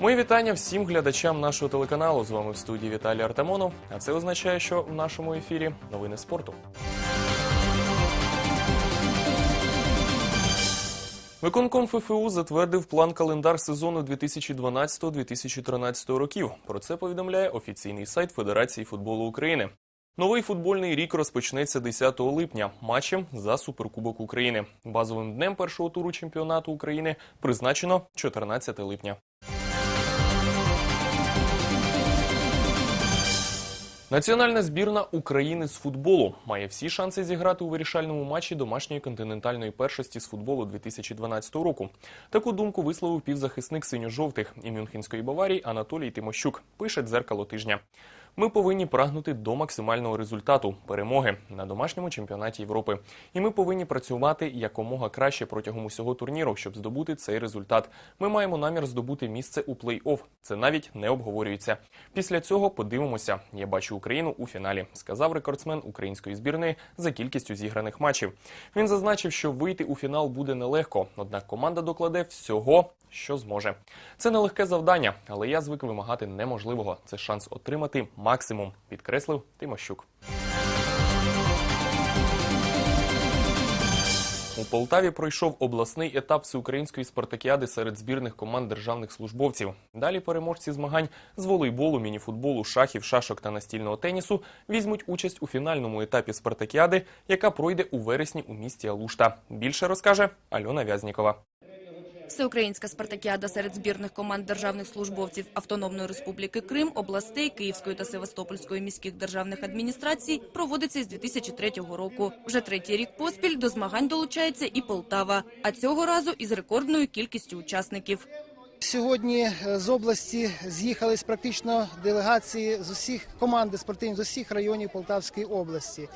Мої вітання всім глядачам нашого телеканалу. З вами в студії Віталій Артамонов. А це означає, що в нашому ефірі новини спорту. Виконком ФФУ затвердив план календар сезону 2012-2013 років. Про це повідомляє офіційний сайт Федерації футболу України. Новий футбольний рік розпочнеться 10 липня матчем за Суперкубок України. Базовим днем першого туру чемпіонату України призначено 14 липня. Національна збірна України з футболу має всі шанси зіграти у вирішальному матчі домашньої континентальної першості з футболу 2012 року. Таку думку висловив півзахисник синьо-жовтих і Мюнхенської Баварії Анатолій Тимощук. Пише дзеркало тижня. Ми повинні прагнути до максимального результату перемоги на домашньому чемпіонаті Європи. І ми повинні працювати якомога краще протягом усього турніру, щоб здобути цей результат. Ми маємо намір здобути місце у плей-офф. Це навіть не обговорюється. Після цього подивимося. Я бачу Україну у фіналі, сказав рекордсмен української збірної за кількістю зіграних матчів. Він зазначив, що вийти у фінал буде нелегко, однак команда докладе всього, що зможе. Це нелегке завдання, але я звик вимагати неможливого. Це шанс отримати максимум, підкреслив Тимощук. У Полтаві пройшов обласний етап всеукраїнської спартакіади серед збірних команд державних службовців. Далі переможці змагань з волейболу, мініфутболу, шахів, шашок та настільного тенісу візьмуть участь у фінальному етапі спартакіади, яка пройде у вересні у місті Алушта. Більше розкаже Альона Вязнікова. Всеукраїнська спартакіада серед збірних команд державних службовців Автономної Республіки Крим, областей Київської та Севастопольської міських державних адміністрацій проводиться з 2003 року. Вже третій рік поспіль до змагань долучається і Полтава, а цього разу із рекордною кількістю учасників. Сьогодні е, з області з'їхались практично делегації з усіх команди спортивних з усіх районів Полтавської області.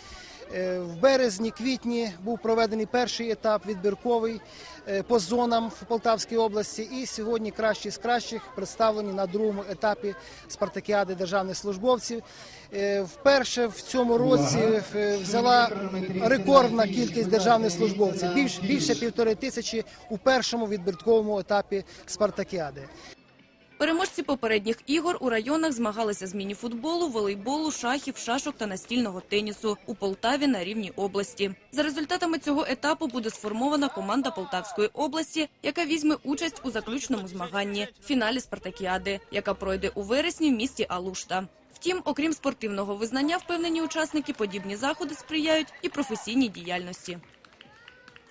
Е, В березні, квітні був проведений перший етап відбірковий е, по зонам в Полтавській області. І сьогодні кращі з кращих представлені на другому етапі спартакіади державних службовців. Е, Вперше в цьому році взяла рекордна кількість державних службовців більше півтори тисячі у першому відбірковому етапі спартакіади. Переможці попередніх ігор у районах змагалися з мініфутболу, волейболу, шахів, шашок та настільного тенісу у Полтаві на рівні області. За результатами цього етапу буде сформована команда Полтавської області, яка візьме участь у заключному змаганні фіналі спартакіади, яка пройде у вересні в місті Алушта. Втім, окрім спортивного визнання, впевнені учасники подібні заходи сприяють і професійній діяльності.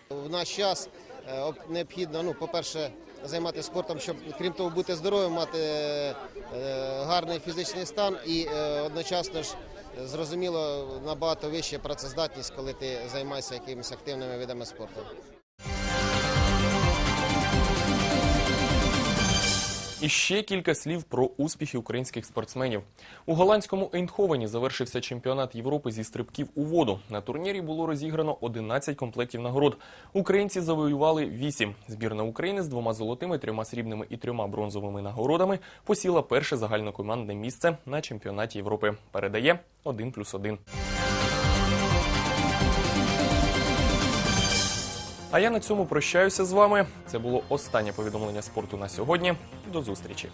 В наш час е, необхідно, ну, по-перше, займатися спортом, щоб крім того бути здоровим, мати е, гарний фізичний стан і е, одночасно ж зрозуміло набагато вища працездатність, коли ти займаєшся якимись активними видами спорту. І ще кілька слів про успіхи українських спортсменів. У голландському Ейнховені завершився чемпіонат Європи зі стрибків у воду. На турнірі було розіграно 11 комплектів нагород. Українці завоювали 8. Збірна України з двома золотими, трьома срібними і трьома бронзовими нагородами посіла перше загальнокомандне місце на чемпіонаті Європи. Передає 1 плюс 1. А я на цьому прощаюся з вами. Це було останнє повідомлення спорту на сьогодні. До зустрічі.